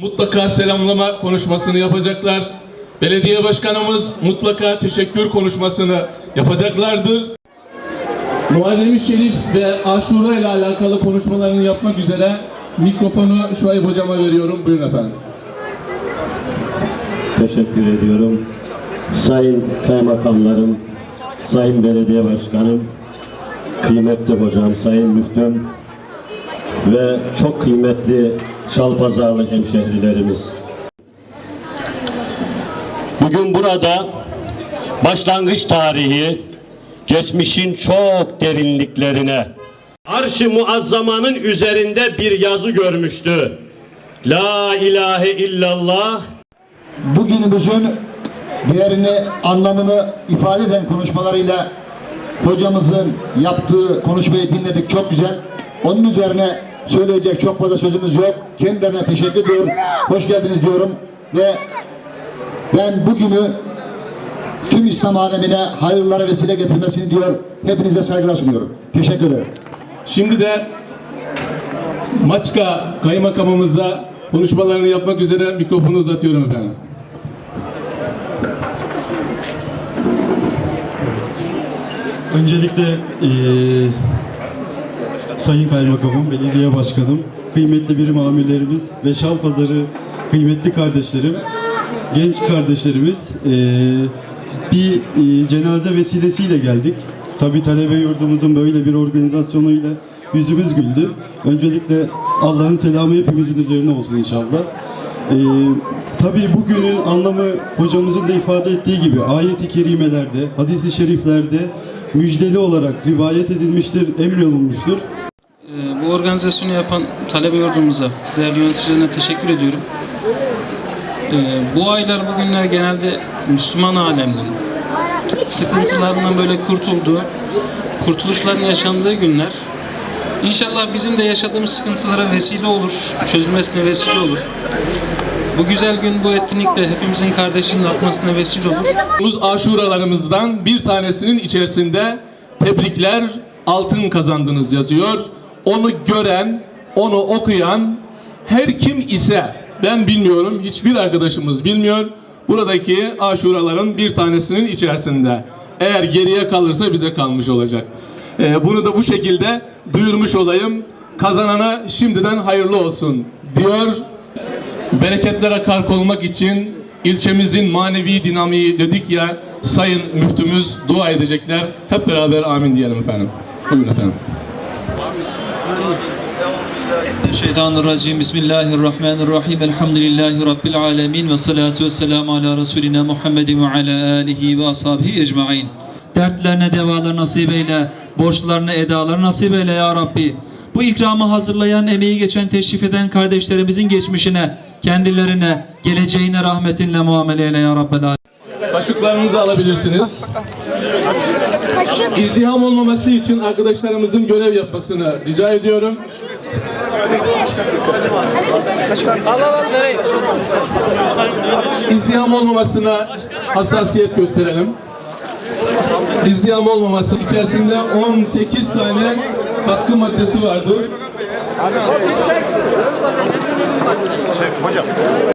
mutlaka selamlama konuşmasını yapacaklar. Belediye başkanımız mutlaka teşekkür konuşmasını yapacaklardır. Muharrem-i Şerif ve Aşura ile alakalı konuşmalarını yapmak üzere mikrofonu Şuayb hocama veriyorum. Buyurun efendim. Teşekkür ediyorum. Sayın kaymakamlarım, sayın belediye başkanım, kıymetli hocam, sayın müftüm ve çok kıymetli Çalpazarlı hemşehrilerimiz. Bugün burada başlangıç tarihi geçmişin çok derinliklerine Arş-ı Muazzama'nın üzerinde bir yazı görmüştü. La ilahe illallah bugünümüzün değerini, anlamını ifade eden konuşmalarıyla hocamızın yaptığı konuşmayı dinledik. Çok güzel. Onun üzerine söyleyecek çok fazla sözümüz yok. Kendilerine teşekkür ediyorum. Hoş geldiniz diyorum. Ve ben bugünü tüm İslam alemine hayırlara vesile getirmesini diyor. Hepinize saygılar sunuyorum. Teşekkür ederim. Şimdi de Maçka kaymakamımıza konuşmalarını yapmak üzere mikrofonu uzatıyorum efendim. Öncelikle eee Sayın Kaymakamım, Belediye Başkanım, kıymetli birim amirlerimiz ve Şalpazarı kıymetli kardeşlerim, genç kardeşlerimiz eee, bir eee, cenaze vesilesiyle geldik. Tabi talebe yurdumuzun böyle bir organizasyonuyla yüzümüz güldü. Öncelikle Allah'ın selamı hepimizin üzerine olsun inşallah. Ee, tabii bugünün anlamı hocamızın da ifade ettiği gibi ayet-i kerimelerde, hadis-i şeriflerde müjdeli olarak rivayet edilmiştir, emrolunmuştur. Ee, Bu organizasyonu yapan talebe yurdumuza, değerli yöneticilerine teşekkür ediyorum. Ee, Bu aylar, bugünler genelde Müslüman aleminin sıkıntılarından böyle kurtulduğu, kurtuluşların yaşandığı günler. İnşallah bizim de yaşadığımız sıkıntılara vesile olur, çözülmesine vesile olur. Bu güzel gün, bu etkinlikte hepimizin kardeşliğinin artmasına vesile olur. Biz aşuralarımızdan bir tanesinin içerisinde tebrikler altın kazandınız yazıyor. Onu gören, onu okuyan her kim ise ben bilmiyorum, hiçbir arkadaşımız bilmiyor. Buradaki aşuraların bir tanesinin içerisinde. Eğer geriye kalırsa bize kalmış olacak. Ee, bunu da bu şekilde duyurmuş olayım. Kazanana şimdiden hayırlı olsun diyor. Bereketlere kark olmak için ilçemizin manevi dinamiği dedik ya sayın müftümüz dua edecekler. Hep beraber amin diyelim efendim. Buyurun efendim. Şeytanirracim. Bismillahirrahmanirrahim. Elhamdülillahi Rabbil alemin. Ve salatu ve selamu ala Resulina Muhammedin ve ala alihi ve ashabihi ecmain. Dertlerine devalar nasip eyle. Borçlarına edalar nasip eyle ya Rabbi. Bu ikramı hazırlayan, emeği geçen, teşrif eden kardeşlerimizin geçmişine, kendilerine, geleceğine rahmetinle muamele eyle ya Rabbel. Kaşıklarınızı alabilirsiniz. İzdiham olmaması için arkadaşlarımızın görev yapmasını rica ediyorum. İzdiham olmamasına hassasiyet gösterelim. İzdiham olmaması içerisinde 18 tane katkı maddesi vardır.